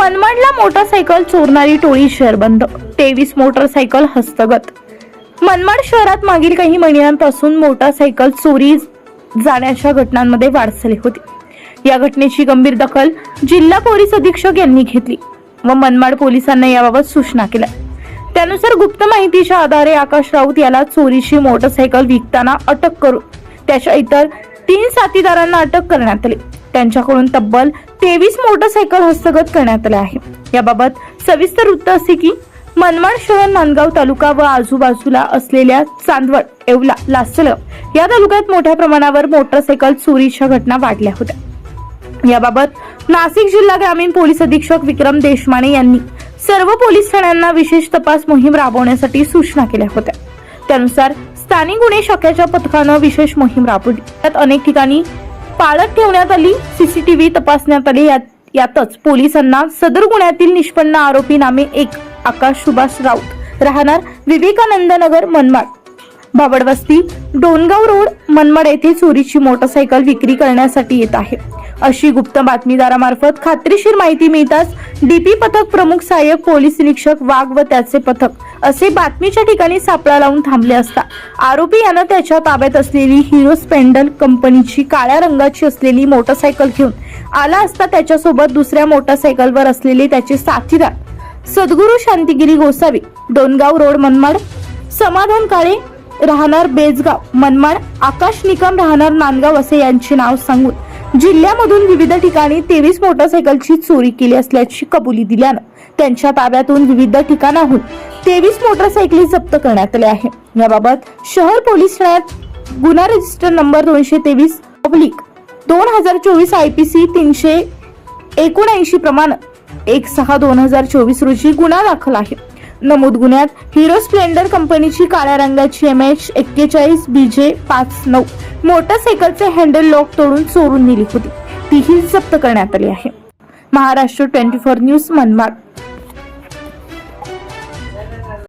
मनमाडला motorcycle चोरणारी टोळी शहरबंद. तेवीस motorcycle हस्तगत. मनमाड शहरात मागील काही महिन्यांपासून मोटारसायकल चोरी जाण्याच्या घटनांमध्ये वाढ झाली होती. या घटनेची गंभीर दखल जिल्हा पोलीस अधीक्षक यांनी घेतली व मनमाड पोलिसांना याबाबत सूचना केल्या. त्यानुसार गुप्त माहितीच्या आधारे आकाश राऊत याला चोरीची मोटरसायकल विकताना अटक करून त्याच्या इतर तीन साथीदारांना अटक करण्यात आली. त्यांच्याकडून तब्बल तेवीस मोटरसायकल हस्तगत करण्यात आल्या आहे याबाबत सविस्तर वृत्त असे की मनमाड शहर नांदगाव तालुका व आजूबाजूला असलेल्या चांदवड येवला लासलगाव या तालुक्यात मोठ्या प्रमाणावर मोटरसायकल चोरीच्या घटना वाढल्या होत्या. याबाबत नाशिक जिल्हा ग्रामीण पोलीस अधीक्षक विक्रम देशमाने यांनी सर्व पोलीस ठाण्यांना विशेष तपास मोहीम राबवण्यासाठी सूचना केल्या होत्या. त्यानुसार स्थानिक गुन्हे शाखेच्या पथकानं विशेष मोहीम राबवली. त्यात अनेक ठिकाणी पाळत ठेवण्यात आली? सीसीटीव्ही तपासण्यात आली. यात यातच पोलिसांना सदर गुन्ह्यातील निष्पन्न आरोपी नामे एक आकाश सुभाष राऊत. राहणार विवेकानंद नगर मनमाड बाबडवस्ती डोनगाव रोड मनमाड येथे चोरीची मोटरसायकल विक्री करण्यासाठी येत आहे. अशी गुप्त बातमीदारामार्फत खात्रीशीर माहिती मिळताच डीपी पथक प्रमुख सहाय्यक पोलीस निरीक्षक वाघ व त्याचे पथक असे बातमीच्या ठिकाणी सापळा लावून थांबले असता. आरोपी यानं त्याच्या ताब्यात असलेली हिरो स्पेंडल कंपनीची काळ्या रंगाची असलेली मोटरसायकल घेऊन आला असता त्याच्यासोबत दुसऱ्या मोटरसायकलवर असलेले त्याचे साथीदार सद्गुरू शांतिगिरी गोसावी दोनगाव रोड मनमाड. समाधान काळे राहणार बेजगाव मनमाड. आकाश निकम राहणार नांदगाव असे यांचे नाव सांगून जिल्ह्यामधून विविध ठिकाणी तेवीस मोटरसायकलची चोरी केली असल्याची कबुली दिल्यानं त्यांच्या ताब्यातून विविध ठिकाणाहून तेवीस मोटरसायकली जप्त करण्यात आल्या आहे याबाबत शहर पोलीस ठाण्यात गुन्हा रजिस्टर नंबर दोनशे तेवीस पब्लिक दोन हजार चोवीस आय पी सी तीनशे एकोणऐंशी प्रमाण एक सहा दोन हजार चोवीस रोजी गुन्हा दाखल आहे. नमूद गुन्ह्यात हिरो स्प्लेंडर कंपनीची काळ्या रंगाची एम एच एक्केचाळीस बी जे पाच नऊ मोटरसायकलचे हँडल लॉक तोडून चोरून नेली होती. तीही जप्त करण्यात आली आहे. Maharashtra twenty four news Manmad.